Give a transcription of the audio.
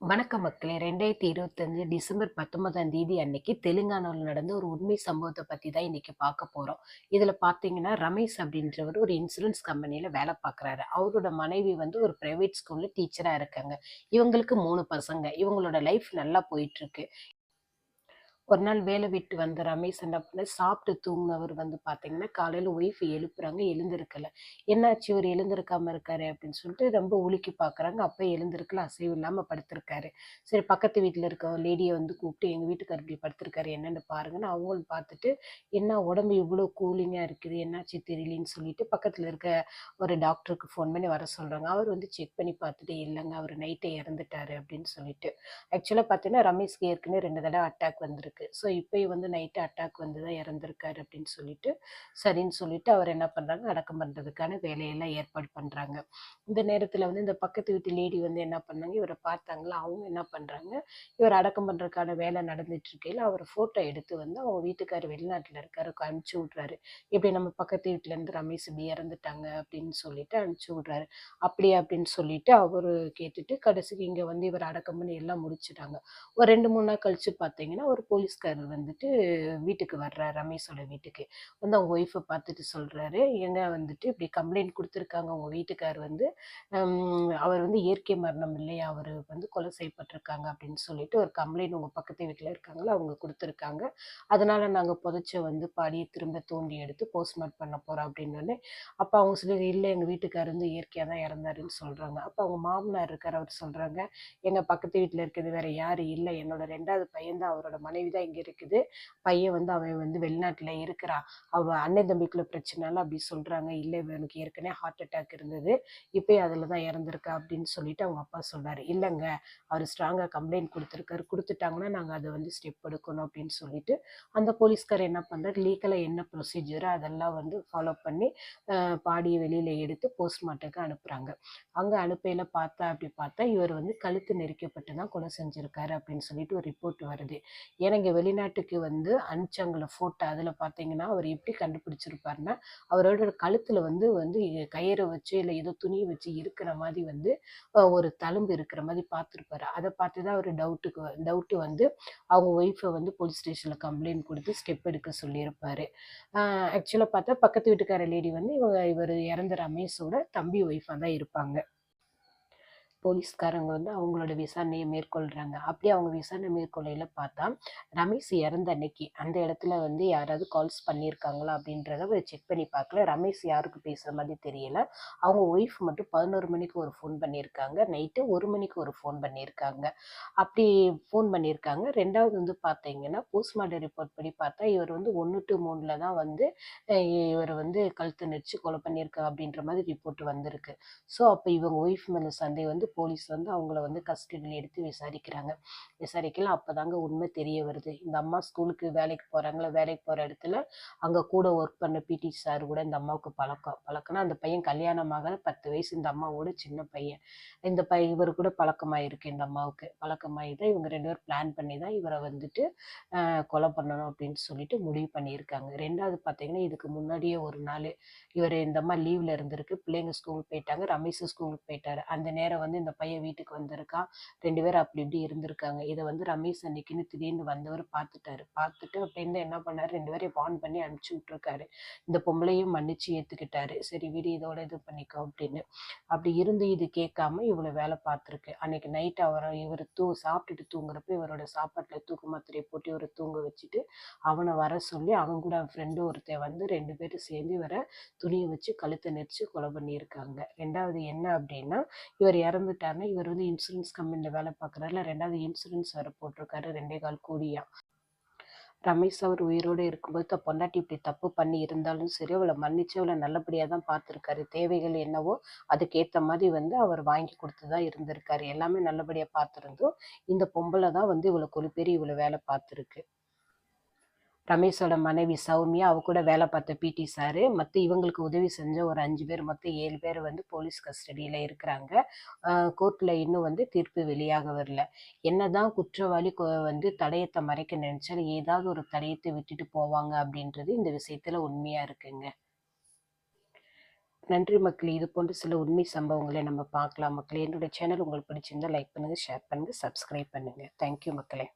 வணக்கம் மக்களே. ரெண்டாயிரத்தி இருபத்தஞ்சு டிசம்பர் பத்தொன்பதாம் தேதி அன்னைக்கு தெலுங்கானாவில் நடந்த ஒரு உண்மை சம்பவத்தை பற்றி தான் இன்னைக்கு பார்க்க போகிறோம் இதில் பார்த்தீங்கன்னா ரமேஷ் அப்படின்றவர் ஒரு இன்சூரன்ஸ் கம்பெனியில் வேலை பார்க்குறாரு. அவரோட மனைவி வந்து ஒரு ப்ரைவேட் ஸ்கூலில் டீச்சராக இருக்காங்க. இவங்களுக்கு மூணு பசங்க. இவங்களோட லைஃப் நல்லா போயிட்டுருக்கு ஒரு நாள் வேலை விட்டு வந்த ரமேஷ் என்ன பண்ண சாப்பிட்டு தூங்கினவர் வந்து பார்த்தீங்கன்னா காலையில் ஒய்ஃப் எழுப்புறாங்க எழுந்திருக்கல. என்னாச்சு? இவர் எழுந்திருக்காம இருக்காரு அப்படின்னு சொல்லிட்டு ரொம்ப உலுக்கி பார்க்குறாங்க அப்போ எழுந்திருக்கல அசைவு இல்லாமல் படுத்திருக்காரு. சரி பக்கத்து வீட்டில் இருக்க லேடியை வந்து கூப்பிட்டு எங்கள் வீட்டுக்கார் இப்படி படுத்திருக்காரு என்னென்னு பாருங்கன்னு அவங்களும் பார்த்துட்டு என்ன உடம்பு இவ்வளோ கூலிங்காக இருக்குது என்னாச்சு தெரியலன்னு சொல்லிட்டு பக்கத்தில் இருக்க ஒரு டாக்டருக்கு ஃபோன் பண்ணி வர சொல்கிறாங்க அவர் வந்து செக் பண்ணி பார்த்துட்டு இல்லைங்க அவர் நைட்டே இறந்துட்டாரு அப்படின்னு சொல்லிட்டு. ஆக்சுவலாக பார்த்தீங்கன்னா ரமேஷ்க்கு ஏற்கனவே ரெண்டு தடவை அட்டாக் வந்திருக்கு. ஸோ இப்போயும் வந்து நைட்டு அட்டாக் வந்து தான் இறந்துருக்காரு அப்படின்னு சொல்லிட்டு சரின்னு சொல்லிட்டு அவர் என்ன பண்ணுறாங்க அடக்கம் பண்ணுறதுக்கான வேலையெல்லாம் ஏற்பாடு பண்ணுறாங்க இந்த நேரத்தில் வந்து இந்த பக்கத்து வீட்டு லேடி வந்து என்ன பண்ணாங்க? இவரை பார்த்தாங்களா? அவங்க என்ன பண்ணுறாங்க இவர் அடக்கம் பண்ணுறதுக்கான வேலை நடந்துட்டு இருக்கையில் அவர் ஃபோட்டோ எடுத்து வந்து அவங்க வீட்டுக்கார் வெளிநாட்டில் இருக்காரு அனுப்பிச்சி விட்றாரு. இப்படி நம்ம பக்கத்து வீட்டிலேருந்து ரமேஷ் இப்படி இறந்துட்டாங்க அப்படின்னு சொல்லிட்டு அனுப்பிச்சி விட்றாரு. அப்படியா அப்படின்னு சொல்லிட்டு அவர் கேட்டுட்டு கடைசிக்கு இங்கே வந்து இவர் அடக்கம் பண்ணி எல்லாம் முடிச்சுட்டாங்க. ஒரு ரெண்டு மூணு நாள் கழிச்சு பார்த்தீங்கன்னா ஒரு போலீஸ்காரர் வந்துட்டு வீட்டுக்கு வர்றார் ரமேஷோட வீட்டுக்கு. வந்து அவங்க ஒய்ஃபை பார்த்துட்டு சொல்கிறாரு எங்க வந்துட்டு இப்படி கம்ப்ளைண்ட் கொடுத்துருக்காங்க உங்கள் வீட்டுக்கார் வந்து அவர் வந்து இயற்கை மரணம் இல்லையா? அவர் வந்து கொலை செய்யப்பட்டிருக்காங்க அப்படின்னு சொல்லிட்டு ஒரு கம்ப்ளைண்ட் உங்கள் பக்கத்து வீட்டில் இருக்காங்களோ அவங்க கொடுத்துருக்காங்க. அதனால் நாங்கள் புதைச்ச வந்து பாடியை திரும்ப தோண்டி எடுத்து போஸ்ட்மார்ட் பண்ண போகிறோம் அப்படின்னு அப்போ அவங்க சொல்லி இல்லை எங்கள் வீட்டுக்கார் வந்து இயற்கையாக தான் இறந்தாருன்னு சொல்கிறாங்க அப்போ அவங்க மாமனார் இருக்கார் அவர் சொல்கிறாங்க எங்கள் பக்கத்து வீட்டில் இருக்கிறது வேறு யாரும் இல்லை என்னோட ரெண்டாவது பையன் தான் அவரோட மனைவி தான் இங்கே இருக்குது. பையன் வந்து அவன் வந்து வெளிநாட்டில் இருக்கிறான். அவள் அண்ணன் தம்பிக்குள்ள பிரச்சனைனால அப்படி சொல்கிறாங்க இல்லை இவனுக்கு ஏற்கனவே ஹார்ட் அட்டாக் இருந்தது. இப்போ அதில் தான் இறந்துருக்கா அப்படின்னு சொல்லிட்டு அவங்க அப்பா சொல்றாரு. இல்லைங்க அவர் ஸ்ட்ராங்காக கம்ப்ளைண்ட் கொடுத்துருக்காரு. கொடுத்துட்டாங்கன்னா நாங்கள் அதை வந்து ஸ்டெப் எடுக்கணும் அப்படின்னு சொல்லிட்டு அந்த போலீஸ்கார் என்ன பண்ணுறாரு லீகலாக என்ன ப்ரொசீஜரோ அதெல்லாம் வந்து ஃபாலோ பண்ணி பாடியை வெளியில் எடுத்து போஸ்ட்மார்ட்டத்துக்கு அனுப்புகிறாங்க அங்கே அனுப்பையில் பார்த்தா அப்படி பார்த்தா இவர் வந்து கழுத்து நெரிக்கப்பட்டு தான் கொலை செஞ்சுருக்காரு அப்படின்னு சொல்லிட்டு ஒரு ரிப்போர்ட் வருது. எனக்கு இங்கே வெளிநாட்டுக்கு வந்து அனுப்பிச்சாங்கள ஃபோட்டோ அதில் பார்த்தீங்கன்னா அவர் எப்படி கண்டுபிடிச்சிருப்பாருன்னா அவரோட கழுத்தில் வந்து வந்து கயிறை வச்சு இல்லை ஏதோ துணியை வச்சு இருக்கிற மாதிரி வந்து ஒரு தழும்பு இருக்கிற மாதிரி பார்த்துருப்பாரு. அதை பார்த்து தான் அவர் டவுட்டுக்கு டவுட்டு வந்து அவங்க ஒய்ஃபை வந்து போலீஸ் ஸ்டேஷனில் கம்ப்ளைண்ட் கொடுத்து ஸ்டெப் எடுக்க சொல்லியிருப்பார். ஆக்சுவலாக பார்த்தா பக்கத்து வீட்டுக்கார லேடி வந்து இவங்க இவர் இறந்த ரமேஷோட தம்பி ஒய்ஃபாக தான் இருப்பாங்க. போலீஸ்காரங்க வந்து அவங்களோட விசாரணையை மேற்கொள்கிறாங்க அப்படி அவங்க விசாரணை மேற்கொள்ளையில் பார்த்தா ரமேஷ் இறந்த அன்னைக்கு அந்த இடத்துல வந்து யாராவது கால்ஸ் பண்ணியிருக்காங்களா அப்படின்றத ஒரு செக் பண்ணி பார்க்கல. ரமேஷ் யாருக்கு பேசுகிற மாதிரி தெரியல. அவங்க ஒய்ஃப் மட்டும் பதினோரு மணிக்கு ஒரு ஃபோன் பண்ணியிருக்காங்க. நைட்டு ஒரு மணிக்கு ஒரு ஃபோன் பண்ணியிருக்காங்க. அப்படி ஃபோன் பண்ணியிருக்காங்க. ரெண்டாவது வந்து பார்த்தீங்கன்னா போஸ்ட்மார்ட்டம் ரிப்போர்ட் படி பார்த்தா இவர் வந்து ஒன்று டு மூணில் தான் வந்து இவர் வந்து கழுத்து நெரிச்சு கொலை பண்ணியிருக்காங்க அப்படின்ற மாதிரி ரிப்போர்ட் வந்திருக்கு. ஸோ அப்போ இவங்க ஒய்ஃப் மேலே சந்தை வந்து போலீஸ் வந்து அவங்கள வந்து கஸ்டடியில் எடுத்து விசாரிக்கிறாங்க. விசாரிக்கலாம் அப்போ தாங்க உண்மை தெரிய வருது. இந்த அம்மா ஸ்கூலுக்கு வேலைக்கு போகிறாங்களா வேலைக்கு போகிற இடத்துல அங்கே கூட ஒர்க் பண்ண பிடி சார் கூட இந்த அம்மாவுக்கு பழக்கம். பழக்கம்னா அந்த பையன் கல்யாணமாக பத்து வயசு இந்த அம்மாவோட சின்ன பையன். இந்த பையன் இவர் கூட பழக்கமாயிருக்கு இந்த அம்மாவுக்கு. பழக்கமாகி தான் இவங்க ரெண்டு பேரும் பிளான் பண்ணி தான் இவரை வந்துட்டு கொலை பண்ணணும் அப்படின்னு சொல்லிட்டு முடிவு பண்ணியிருக்காங்க. ரெண்டாவது பார்த்தீங்கன்னா இதுக்கு முன்னாடியே ஒரு நாள் இவர் இந்த அம்மா லீவில் இருந்திருக்கு. பிள்ளைங்க ஸ்கூலுக்கு போயிட்டாங்க. ரமேஷ் ஸ்கூலுக்கு போயிட்டாரு. அந்த நேரம் வந்து இந்த பையன் வீட்டுக்கு வந்திருக்கான். ரெண்டு பேரும் அப்படி இப்படி இருந்திருக்காங்க. இதை வந்து ரமேஷ் அன்னைக்குன்னு திடீர்னு வந்தவர் பார்த்துட்டாரு. பார்த்துட்டு அப்படின்னு என்ன பண்ணாரு? ரெண்டு பேரையும் வார்ன் பண்ணி அனுப்பிச்சு விட்டுருக்காரு. இந்த பொம்பளையும் மன்னிச்சு ஏத்துக்கிட்டாரு. சரி வீடு இதோட இது பண்ணிக்கோ அப்படின்னு. அப்படி இருந்து இது கேட்காம இவ்வளோ வேலை பார்த்துருக்கு. அன்னைக்கு நைட் அவரை இவர் தூ சாப்பிட்டுட்டு தூங்குறப்ப இவரோட சாப்பாட்டில் தூக்கு மாத்திரையை போட்டு இவரை தூங்க வச்சுட்டு அவனை வர சொல்லி அவன் கூட ஃப்ரெண்டு ஒருத்தன் வந்து ரெண்டு பேரும் சேர்ந்து இவரை துணியை வச்சு கழுத்தை நெரிச்சு கொலை பண்ணியிருக்காங்க. ரெண்டாவது என்ன அப்படின்னா இவர் இறந்து இறந்துட்டாருன்னா இவர் வந்து இன்சூரன்ஸ் கம்பெனியில் வேலை பார்க்குறாருல ரெண்டாவது இன்சூரன்ஸ் வேறு போட்டிருக்காரு. ரெண்டே கால் கூடியா ரமேஷ் அவர் உயிரோடு இருக்கும்போது தான் பொண்டாட்டி இப்படி தப்பு பண்ணி இருந்தாலும் சரி அவளை மன்னிச்சு அவளை நல்லபடியாக தான் பார்த்துருக்காரு. தேவைகள் என்னவோ அதுக்கேற்ற மாதிரி வந்து அவர் வாங்கி கொடுத்து தான் இருந்திருக்காரு. எல்லாமே நல்லபடியாக பார்த்துருந்தோம் இந்த பொம்பளை தான் வந்து இவ்வளோ கொழுப்பேறி இவ்வளோ வேலை பார்த்துருக்கு. ரமேஷோட மனைவி சௌமியா அவ கூட வேலை பார்த்த பிடி சாரு மற்ற இவங்களுக்கு உதவி செஞ்ச ஒரு அஞ்சு பேர் மொத்தம் ஏழு பேர் வந்து போலீஸ் கஸ்டடியில் இருக்கிறாங்க. கோர்ட்டில் இன்னும் வந்து தீர்ப்பு வெளியாக வரல. என்னதான் குற்றவாளி வந்து தடயத்தை மறைக்க நினைச்சாலும் ஏதாவது ஒரு தடயத்தை விட்டுட்டு போவாங்க அப்படின்றது இந்த விஷயத்துல உண்மையா இருக்குங்க. நன்றி மக்களே. இது போன்ற சில உண்மை சம்பவங்களை நம்ம பார்க்கலாம் மக்களே. என்னோட சேனல் உங்களுக்கு பிடிச்சிருந்தா லைக் பண்ணுங்கள் ஷேர் பண்ணுங்கள் சப்ஸ்கிரைப் பண்ணுங்கள் தேங்க்யூ மக்களே.